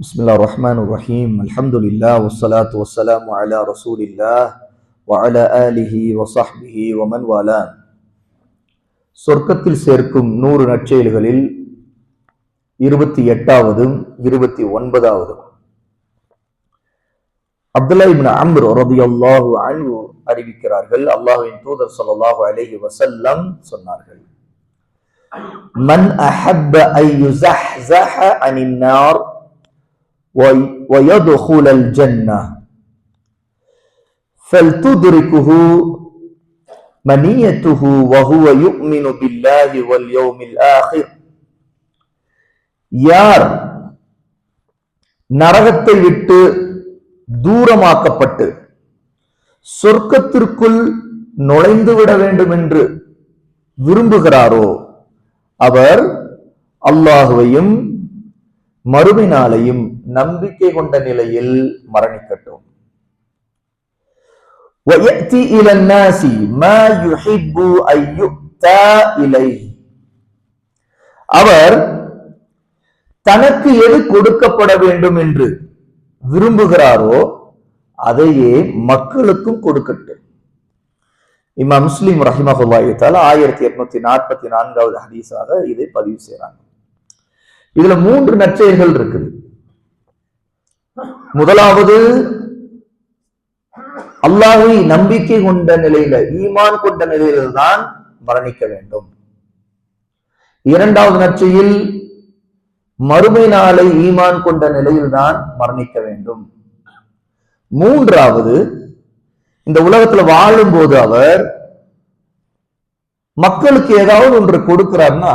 ബിസ്മില്ലാ റഹ്മാൻ റഹീം അലഹമുല്ലാ വസ്സലാത്തു വസ്സലാമു അല റസൂലില്ലാ വഅല ആലിഹി വസഹ്ബിഹി വമൻ വാല സ്വർഗത്തിൽ சேர்க்கும் നൂറ് நற்செயல்களில் இருபத்தி எட்டாவதும் இருபத்தி ஒன்பதாவதும் அப்துல்லா இப்னு அம்ர் ரதியல்லாஹு அன்ஹு அறிவிக்கிறார்கள் அல்லாஹ்வின் தூதர் ஸல்லல்லாஹு அலைஹி வஸல்லம் சொன்னார்கள் மன் அஹப்ப ஐ யுஸஹ்ஸஹ அனின் நார் ويدخل الجنة فلتدركه منيته وهو يؤمن بالله واليوم الآخر யார் நரகத்தை விட்டு தூரமாக்கப்பட்டு சொர்க்கத்திற்குள் நுழைந்து விட வேண்டும் என்று விரும்புகிறாரோ அவர் அல்லாஹுவையும் மறுமை நாளையும் நம்பிக்கை கொண்ட நிலையில் மரணிக்கட்டும். அவர் தனக்கு எது கொடுக்கப்பட வேண்டும் என்று விரும்புகிறாரோ அதையே மக்களுக்கும் கொடுக்கட்டும். இம்மா முஸ்லீம் ரஹிமஹுல்லாத்தால் ஆயிரத்தி எட்நூத்தி நாற்பத்தி நான்காவது ஹதீஸாக இதை பதிவு செய்கிறாங்க. இதுல மூன்று நற்செயல்கள் இருக்குது. முதலாவது அல்லாஹை நம்பிக்கை கொண்ட நிலையில ஈமான் கொண்ட நிலையில தான் மரணிக்க வேண்டும். இரண்டாவது நற்செயல் மறுமை நாளை ஈமான் கொண்ட நிலையில் தான் மரணிக்க வேண்டும். மூன்றாவது இந்த உலகத்துல வாழும்போது அவர் மக்களுக்கு ஏதாவது ஒன்று கொடுக்கிறார்னா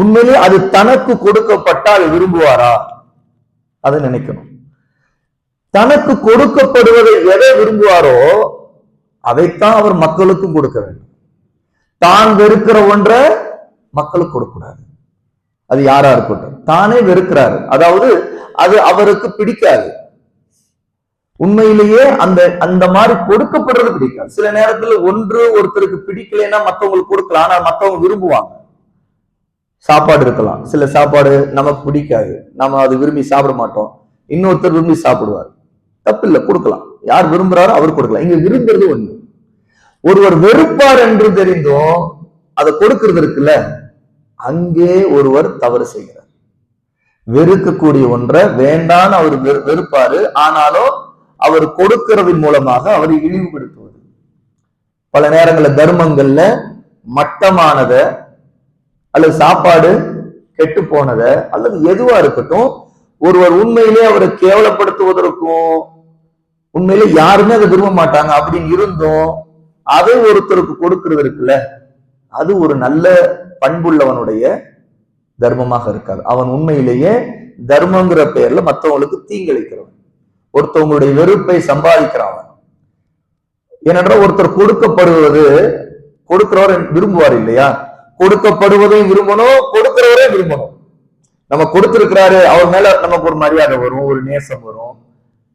உண்மையிலே அது தனக்கு கொடுக்கப்பட்டால் விரும்புவாரா? அதை நினைக்கணும். தனக்கு கொடுக்கப்படுவதை எதை விரும்புவாரோ அதைத்தான் அவர் மக்களுக்கும் கொடுக்க வேண்டும். தான் வெறுக்கிற ஒன்றை மக்களுக்கு கொடுக்கக்கூடாது. அது யாரா இருக்கட்டும். தானே வெறுக்கிறாரு. அதாவது அது அவருக்கு பிடிக்காது. உண்மையிலேயே அந்த அந்த மாதிரி கொடுக்கப்படுறது பிடிக்காது. சில நேரத்துல ஒன்று ஒருத்தருக்கு பிடிக்கலைன்னா மத்தவங்களுக்கு கொடுக்கலாம். ஆனா மத்தவங்க விரும்புவாங்க. சாப்பாடு இருக்கலாம். சில சாப்பாடு நமக்கு பிடிக்காது. நம்ம அது விரும்பி சாப்பிட மாட்டோம். இன்னொருத்தர் விரும்பி சாப்பிடுவார். தப்பு இல்லை கொடுக்கலாம். யார் விரும்புறாரோ அவர் கொடுக்கலாம். இங்க விரும்புறது ஒண்ணு. ஒருவர் வெறுப்பார் என்று தெரிந்தும் அதை கொடுக்கறது இருக்குல்ல? அங்கே ஒருவர் தவறு செய்கிறார். வெறுக்கக்கூடிய ஒன்றை வேண்டான்னு அவர் வெறு- வெறுப்பாரு. ஆனாலும் அவர் கொடுக்கிறதன் மூலமாக அவரை இழிவுபடுத்துவது. பல நேரங்களில் தர்மங்கள்ல மட்டமானத அல்லது சாப்பாடு கெட்டு போனத அல்லது எதுவா இருக்கட்டும் ஒருவர் உண்மையிலே அவரை கேவலப்படுத்துவதற்கும் உண்மையிலே யாருமே அதை விரும்ப மாட்டாங்க அப்படின்னு இருந்தும் அதை ஒருத்தருக்கு கொடுக்கறது இருக்குல்ல அது ஒரு நல்ல பண்புள்ளவனுடைய தர்மமாக இருக்காது. அவன் உண்மையிலேயே தர்மங்கிற பெயர்ல மற்றவங்களுக்கு தீங்கிழைக்கிறவன். ஒருத்தவங்களுடைய வெறுப்பை சம்பாதிக்கிறவன். ஏனென்றால் ஒருத்தர் கொடுக்கப்படுவது கொடுக்கிறவர் விரும்புவார் இல்லையா? கொடுக்கப்படுவதையும் விரும்பணும் கொடுக்கிறவரே விரும்பணும் நம்ம கொடுத்திருக்கிறாரு அவர் மேல நமக்கு ஒரு மரியாதை வரும் ஒரு நேசம் வரும்.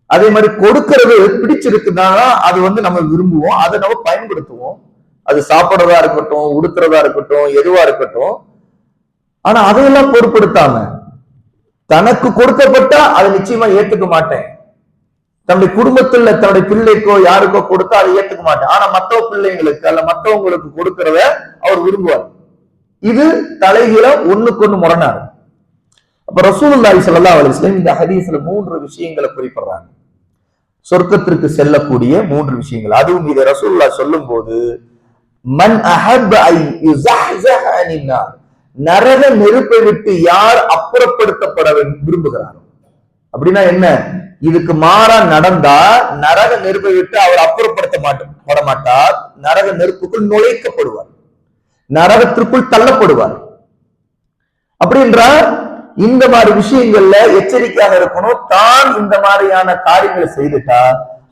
அதே மாதிரி கொடுக்கறது பிடிச்சிருக்குன்னா அது வந்து நம்ம விரும்புவோம் அதை நம்ம பயன்படுத்துவோம். அது சாப்பிடுறதா இருக்கட்டும் உடுத்துறதா இருக்கட்டும் எதுவா இருக்கட்டும். ஆனா அதையெல்லாம் பொருட்படுத்தாம தனக்கு கொடுக்கப்பட்டா அதை நிச்சயமா ஏத்துக்க மாட்டேன். தன்னுடைய குடும்பத்துல தன்னுடைய பிள்ளைக்கோ யாருக்கோ கொடுத்தா அதை ஏத்துக்க மாட்டேன். ஆனா மத்தவ பிள்ளைங்களுக்கு அல்ல மற்றவங்களுக்கு கொடுக்கறத அவர் விரும்புவார். இது தலைகீழ ஒண்ணுக்கு ஒண்ணு முரணாரு. அப்ப ரசூலுல்லாஹி சல்லா அலைஹி இந்த ஹதீஸ்ல மூன்று விஷயங்களை குறிப்பிடுறாங்க. சொர்க்கத்திற்கு செல்லக்கூடிய மூன்று விஷயங்கள். அதுவும் இதை ரசூல்லா சொல்லும்போது மன் அஹப்ப ஐ நரக நெருப்பை விட்டு யார் அப்புறப்படுத்தப்பட விரும்புகிறாரோ. அப்படின்னா என்ன? இதுக்கு மாறா நடந்தா நரக நெருப்பை விட்டு அவர் அப்புறப்படுத்த மாட்டார் பட மாட்டார் நரக நெருப்புக்குள் நுழைக்கப்படுவார். நரகத்திற்குள் தள்ளப்படுவார். அப்படி என்றால் இந்த மாதிரி விஷயங்கள்ல எச்சரிக்கையாக இருக்கணும். தான் இந்த மாதிரியான காரியங்களை செய்துட்டா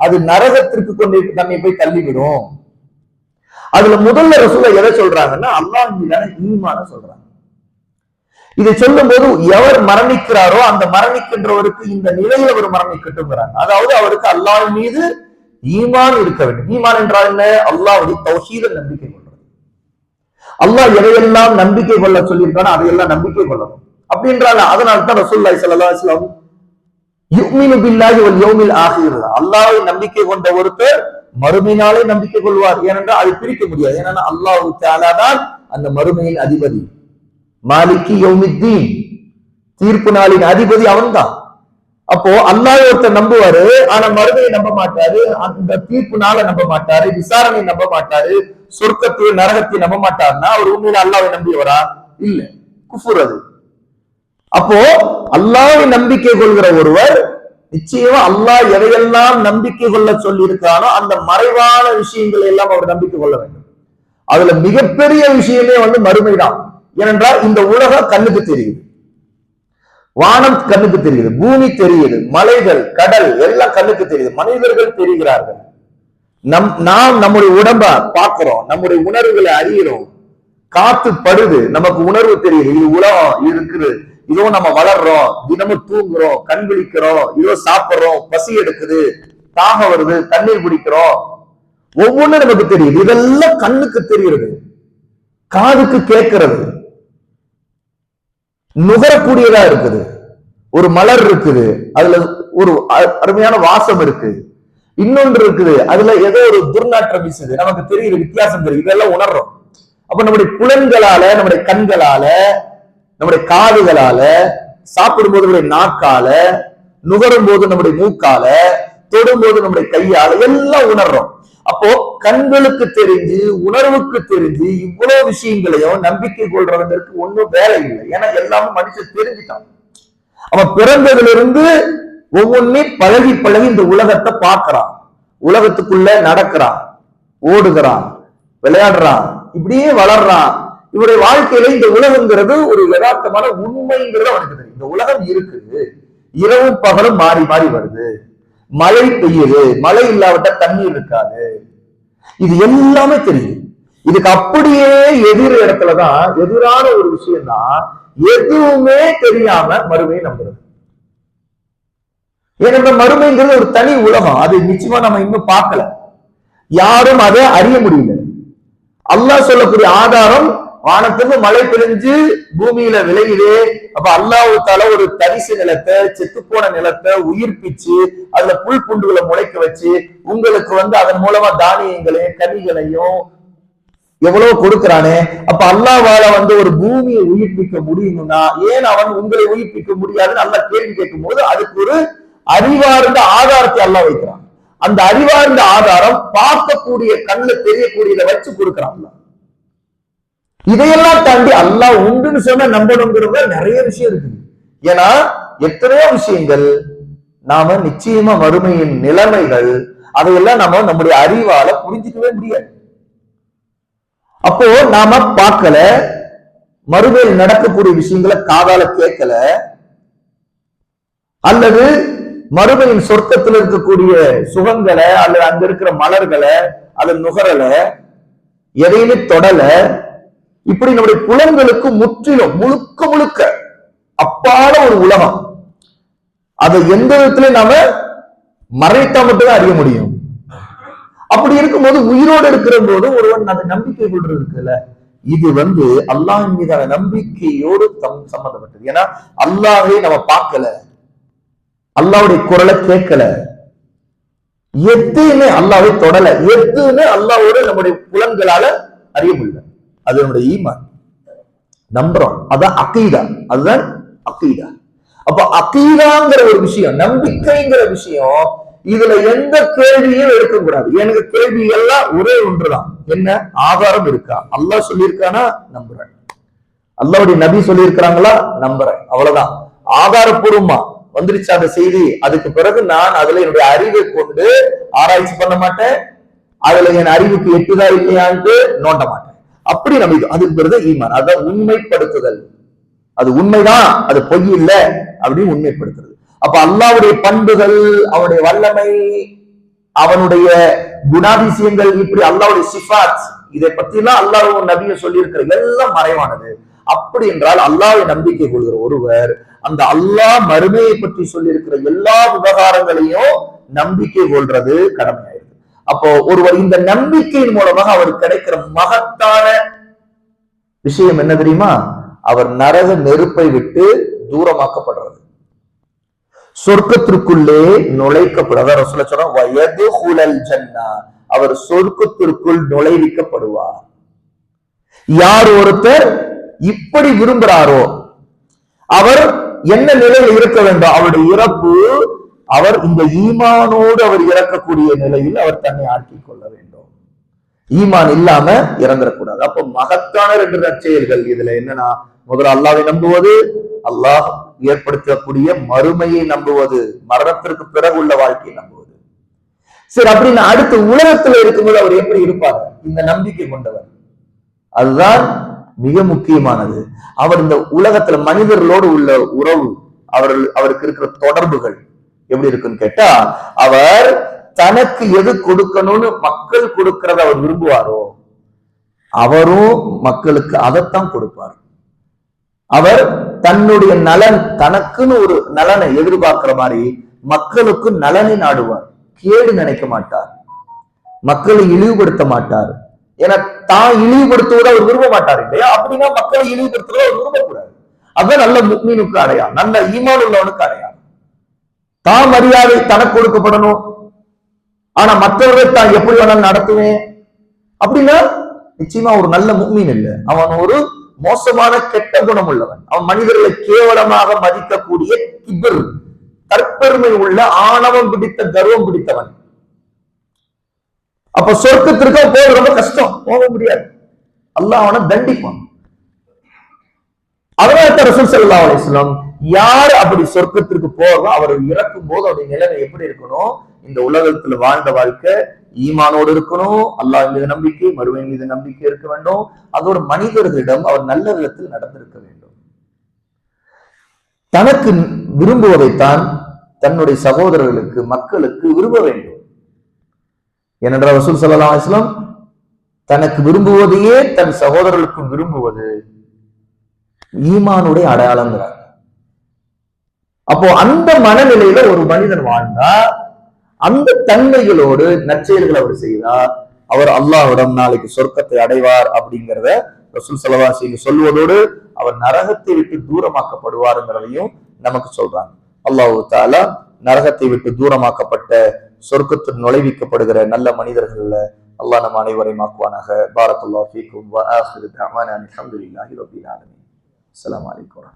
அது நரகத்திற்கு கொண்டு தன்னை போய் தள்ளிவிடும். அதுல முதல்ல ரசூல எதை சொல்றாங்கன்னா அல்லாஹ் மீதான ஈமான சொல்றாங்க. இதை சொல்லும் போது எவர் மரணிக்கிறாரோ அந்த மரணிக்கின்றவருக்கு இந்த நிலையில் அவர் மரணிக்கட்டுங்கிறாங்க அதாவது அவருக்கு அல்லாஹ் மீது ஈமான் இருக்க வேண்டும். ஈமான் என்றால் என்ன? அல்லாஹ் தௌஹீத நம்பிக்கை. அல்லாஹ் எதையெல்லாம் நம்பிக்கை கொள்ள சொல்லியிருக்கானோ அதையெல்லாம் நம்பிக்கை கொள்ளணும். அப்படின்றாங்க. அதனால தான் ரசூல்லாய் சல்லா இஸ்லாம் யுக்மினு பில்லாஹி வல் யௌமில் ஆகிர். அல்லாஹ்வை நம்பிக்கை கொண்ட ஒருத்தர் மறுமையினாலே நம்பிக்கை கொள்வார். ஏனென்றால் அதை பிரிக்க முடியாது. ஏன்னா அல்லாஹு தான் அந்த மறுமையின் அதிபதி. மாலிக்கி யௌமித்தீன். தீர்ப்பு நாளின் அதிபதி அவன்தான். அப்போ அல்லாஹ் ஒருத்தர் நம்புவாரு ஆனா மறுமையை நம்ப மாட்டாரு. அந்த தீர்ப்பு நாளை நம்ப மாட்டாரு விசாரணை நம்ப மாட்டாரு. சொர்க்கத்தையும் நரகத்தையும் நம்ப மாட்டாருன்னா அவர் உண்மையில அல்லாவை நம்பியவரா? இல்ல. குஃபுர் அது. அப்போ அல்லாவை நம்பிக்கை கொள்கிற ஒருவர் நிச்சயமா அல்லாஹ் எதையெல்லாம் நம்பிக்கை கொள்ள சொல்லி இருக்கானோ அந்த மறைவான விஷயங்களை எல்லாம் அவர் நம்பிக்கை கொள்ள வேண்டும். அதுல மிகப்பெரிய விஷயமே வந்து மறுமைதான். ஏனென்றால் இந்த உலகம் கண்ணுக்கு தெரியுது. வானம் கண்ணுக்கு தெரியுது. பூமி தெரியுது. மலைகள் கடல் எல்லாம் கண்ணுக்கு தெரியுது. மனிதர்கள் தெரிகிறார்கள். நம் நாம் நம்முடைய உடம்ப பார்க்கிறோம் நம்முடைய உணர்வுகளை அறிகிறோம். காத்து படுது நமக்கு உணர்வு தெரியுது இது உலகம் இருக்குது. இதோ நம்ம வளர்றோம் தினமும் தூங்குறோம் கண் விழிக்கிறோம் இதோ சாப்பிடுறோம் பசி எடுக்குது தாகம் வருது தண்ணீர் குடிக்கிறோம். ஒவ்வொன்றும் நமக்கு தெரியுது. இதெல்லாம் கண்ணுக்கு தெரியுது காதுக்கு கேட்கிறது. நுகரக்கூடியதா இருக்குது. ஒரு மலர் இருக்குது அதுல ஒரு அ- அருமையான வாசம் இருக்கு இன்னொன்று இருக்குது. அதுல ஏதோ ஒரு துர்நாற்றம் வீசுது. நமக்கு தெரியுது வித்தியாசம் தெரியுது. இதெல்லாம் உணர்றோம். அப்ப நம்முடைய புலன்களால நம்முடைய கண்களால நம்முடைய காதுகளால சாப்பிடும்போது நம்முடைய நாக்கால நுகரும் போது நம்முடைய மூக்கால தொடும்போது நம்முடைய கையால எல்லாம் உணர்றோம். அப்போ கண்களுக்கு தெரிஞ்சு உணர்வுக்கு தெரிஞ்சு இவ்வளவு விஷயங்களையும் நம்பிக்கை கொள்றவங்களுக்கு ஒண்ணும் வேலை இல்லை. ஏன்னா எல்லாமே மனுஷன் தெரிஞ்சுட்டான். அவன் பிறந்ததுல இருந்து ஒவ்வொன்றையும் பழகி பழகி இந்த உலகத்தை பார்க்கறான். உலகத்துக்குள்ள நடக்கிறான் ஓடுகிறான் விளையாடுறான் இப்படியே வளர்றான். இவருடைய வாழ்க்கையில இந்த உலகங்கிறது ஒரு யதார்த்தமான உண்மைங்கிறது அவனுக்கு தெரியும். இந்த உலகம் இருக்குது. இரவும் பகலும் மாறி மாறி வருது. மழை பெய்யுது. மழை இல்லாவிட்ட தண்ணீர் இருக்காது. இது எல்லாமே தெரியுது. இதுக்கு அப்படியே எதிர் இடத்துலதான் எதிரான ஒரு விஷயம் தான் எதுவுமே தெரியாம மறுமையை நம்புறது. ஏனென்ற மறுமைங்கிறது ஒரு தனி உலகம். அது நிச்சயமா நம்ம இன்னும் பார்க்கல. யாரும் அதை அறிய முடியல. அல்லாஹ் சொல்லக்கூடிய ஆதாரம் வானத்துக்கு மழை பெஞ்சு பூமியில விளையுது. அப்ப அல்லாஹ் தால ஒரு தரிசு நிலத்தை செத்து போன நிலத்தை உயிர்ப்பிச்சு அதுல புல் புண்டுகளை முளைக்க வச்சு உங்களுக்கு வந்து அதன் மூலமா தானியங்களையும் கனிகளையும் எவ்வளவு கொடுக்கிறானே. அப்ப அல்லாவால வந்து ஒரு பூமியை உயிர்ப்பிக்க முடியணும்னா ஏன் அவன் உங்களை உயிர்ப்பிக்க முடியாதுன்னு அல்லா கேள்வி கேட்கும் போது அதுக்கு ஒரு அறிவார்ந்த ஆதாரத்தை அல்லாஹ் வைக்கிறான். அந்த அறிவார்ந்த ஆதாரம் பார்க்கக்கூடிய கண்ணுல தெரியக்கூடியதை வச்சு கொடுக்கிறான் இதையெல்லாம் தாண்டி அல்லாஹ் உண்டுன்னு சொன்ன நம்பணுங்கிறத நிறைய விஷயம் இருக்குது. ஏன்னா எத்தனையோ விஷயங்கள் நாம நிச்சயமா மறுமையின் நிலைமைகள் அதையெல்லாம் நாம நம்முடைய அறிவால புரிஞ்சுக்கவே முடியாது. அப்போ நாம பார்க்கல மறுமையில் நடக்கக்கூடிய விஷயங்களை காதால கேட்கல அல்லது மறுமையின் சொர்க்கத்தில் இருக்கக்கூடிய சுகங்களை அல்லது அங்க இருக்கிற மலர்களை அதை நுகரல எதையுமே தொடல. இப்படி நம்முடைய புலன்களுக்கு முற்றிலும் முழுக்க முழுக்க அப்பால ஒரு உலகம். அதை எந்த விதத்திலையும் நாம மறைத்தா மட்டும்தான் அறிய முடியும். அப்படி இருக்கும்போது உயிரோடு இருக்கிற போது ஒருவன் அந்த நம்பிக்கை கொண்டு இருக்குல்ல? இது வந்து அல்லாஹின் மீதான நம்பிக்கையோடு சம்பந்தப்பட்டது. ஏன்னா அல்லாஹே நம்ம பார்க்கல. அல்லாவுடைய குரலை கேட்கல. எதுவுமே அல்லாவை தொடல. எதுவுமே அல்லாவோட நம்முடைய புலன்களால அறிய முடியல. அது நம்முடைய ஈமான். நம்புறோம் அதான் அக்கீதா அதுதான் அக்கீதா அப்ப அக்கீதாங்கிற ஒரு விஷயம் நம்பிக்கைங்கிற விஷயம் இதுல எந்த கேள்வியும் எடுக்கக்கூடாது எனக்கு கேள்வி எல்லாம் ஒரே ஒன்றுதான். என்ன? ஆதாரம் இருக்கா? அல்லாஹ் சொல்லியிருக்கானா? நம்புறேன். அல்லாவுடைய நபி சொல்லியிருக்கிறாங்களா? நம்புறேன். அவ்வளவுதான். ஆதாரப்பூர்வமா வந்துருச்சு அந்த செய்தி. அதுக்கு பிறகு நான் அதுல என்னுடைய அறிவை கொண்டு ஆராய்ச்சி பண்ண மாட்டேன். அதுல என் அறிவுக்கு எட்டுதா இல்லையான்ட்டு நோண்ட மாட்டேன். அப்படி நம்ம அதுக்கு பிறகு ஈமான். அதான் உண்மைப்படுத்துதல். அது உண்மைதான். அது பொய் இல்லை அப்படின்னு உண்மைப்படுத்துறது. அப்ப அல்லாவுடைய பண்புகள் அவனுடைய வல்லமை அவனுடைய குணாதிசயங்கள் இப்படி அல்லாவுடைய சிஃபாத் இதை பத்தி எல்லாம் அல்லாஹ் நபியும் சொல்லியிருக்கிற எல்லாம் மறைவானது. அப்படி என்றால் அல்லாவை நம்பிக்கை கொள்கிற ஒருவர் அந்த அல்லாஹ் மறுமையை பற்றி சொல்லியிருக்கிற எல்லா விவகாரங்களையும் நம்பிக்கை கொள்றது கடமையாயிருக்கு. அப்போ ஒருவர் இந்த நம்பிக்கையின் மூலமாக அவர் கிடைக்கிற மகத்தான விஷயம் என்ன தெரியுமா? அவர் நரக நெருப்பை விட்டு தூரமாக்கப்படுறது. சொர்க்கத்திற்குள்ளே நுழைக்கப்படுவார் சொல்ல சொல்றோம் வயது ஜன்னா அவர் சொர்க்கத்திற்குள் நுழைவிக்கப்படுவார். யார் ஒருத்தர்? இப்படி விரும்புறாரோ? அவர் என்ன நிலையில் இருக்க வேண்டும்? அவருடைய இறப்பு அவர் இந்த ஈமானோடு அவர் இறக்கக்கூடிய நிலையில் அவர் தன்னை ஆக்கிக் கொள்ள வேண்டும். ஈமான் இல்லாம இறந்துடக்கூடாது அப்ப மகத்தான ரெண்டு நற்செயல்கள் இதுல என்னன்னா முதல்ல அல்லாவை நம்புவது அல்லாஹ் ஏற்படுத்தக்கூடிய மறுமையை நம்புவது மரணத்திற்கு பிறகு உள்ள வாழ்க்கையை நம்புவது. சரி அப்படின்னு அடுத்து உலகத்துல இருக்கும்போது அவர் எப்படி இருப்பார்? இந்த நம்பிக்கை கொண்டவர். அதுதான் மிக முக்கியமானது. அவர் இந்த உலகத்துல மனிதர்களோடு உள்ள உறவு அவர்கள் அவருக்கு இருக்கிற தொடர்புகள் எப்படி இருக்குன்னு கேட்டா அவர் தனக்கு எது கொடுக்கணும்னு மக்கள் கொடுக்கறத அவர் விரும்புவாரோ அவரும் மக்களுக்கு அதைத்தான் கொடுப்பார். அவர் தன்னுடைய நலன் தனக்குன்னு ஒரு நலனை எதிர்பார்க்கிற மாதிரி மக்களுக்கு நலனை நாடுவார் கேடு நினைக்க மாட்டார். மக்களை இழிவுபடுத்த மாட்டார். ஏன்னா தான் இழிவுபடுத்துவதை அவர் விரும்ப மாட்டார் இல்லையா? அப்படின்னா மக்களை இழிவுபடுத்துவதை அவர் விரும்பக்கூடாது அதுதான் நல்ல முக்மீனுக்கு அடையாளம். நல்ல ஈமான் உள்ளவனுக்கு அடையாளம். தான் மரியாதை தனக்கு கொடுக்கப்படணும். ஆனா மற்றவர்கள் தான் எப்படி வேணாலும் நடத்துவேன். அப்படின்னா நிச்சயமா ஒரு நல்ல முக்மீன் இல்லை. அவன் ஒரு மோசமான கெட்ட குணம் உள்ளவன் அவன் மனிதர்களை கேவலமாக மதிக்கக்கூடிய கிபர். தற்பெருமை உள்ள ஆணவம் பிடித்த கர்வம் பிடித்தவன். அப்ப சொர்க்கத்திற்கு போக ரொம்ப கஷ்டம். போக முடியாது. அல்லாஹ் அவனை தண்டிப்பான். அதனால ரசூல் சல்லா அலிஸ்லாம் யார் அப்படி சொர்க்கத்திற்கு போகிறோம் அவர் இறக்கும் போது அவருடைய நிலைமை எப்படி இருக்கணும்? இந்த உலகத்துல வாழ்ந்த வாழ்க்கை ஈமானோடு இருக்கணும் அல்லாஹ் மீது நம்பிக்கை மறுவை மீது நம்பிக்கை இருக்க வேண்டும். அதோட மனிதர்களிடம் அவர் நல்ல விதத்தில் நடந்திருக்க வேண்டும். தனக்கு விரும்புவதைத்தான் தன்னுடைய சகோதரர்களுக்கு மக்களுக்கு விரும்ப வேண்டும். ஏனென்றால் வசூல் சல்லா அலிஸ்லாம் தனக்கு விரும்புவதையே தன் சகோதரர்களுக்கும் விரும்புவது ஈமானுடைய அடையாளங்கிறார். அப்போ அந்த மனநிலையில ஒரு மனிதன் வாழ்ந்தா அந்த தன்மைகளோடு நச்செயல்களை அவர் செய்தார் அவர் அல்லாஹ்விடம் நாளைக்கு சொர்க்கத்தை அடைவார் அப்படிங்கிறத ரசூல் சலவாசி சொல்வதோடு அவர் நரகத்தை விட்டு தூரமாக்கப்படுவாருங்கிறதையும் நமக்கு சொல்றாங்க. அல்லாஹு தாலா நரகத்தை விட்டு தூரமாக்கப்பட்ட சொர்க்கத்தில் நுழைவிக்கப்படுகிற நல்ல மனிதர்கள்ல அல்லாஹ் நம்ம அனைவரையும் ஆக்குவானாக. பாரத்துல்லா ஃபீக்கும் வ ஆஹிரு தஅவானா அல்ஹம்துலில்லாஹி ரப்பில் ஆலமீன். அஸ்ஸலாமு அலைக்கும்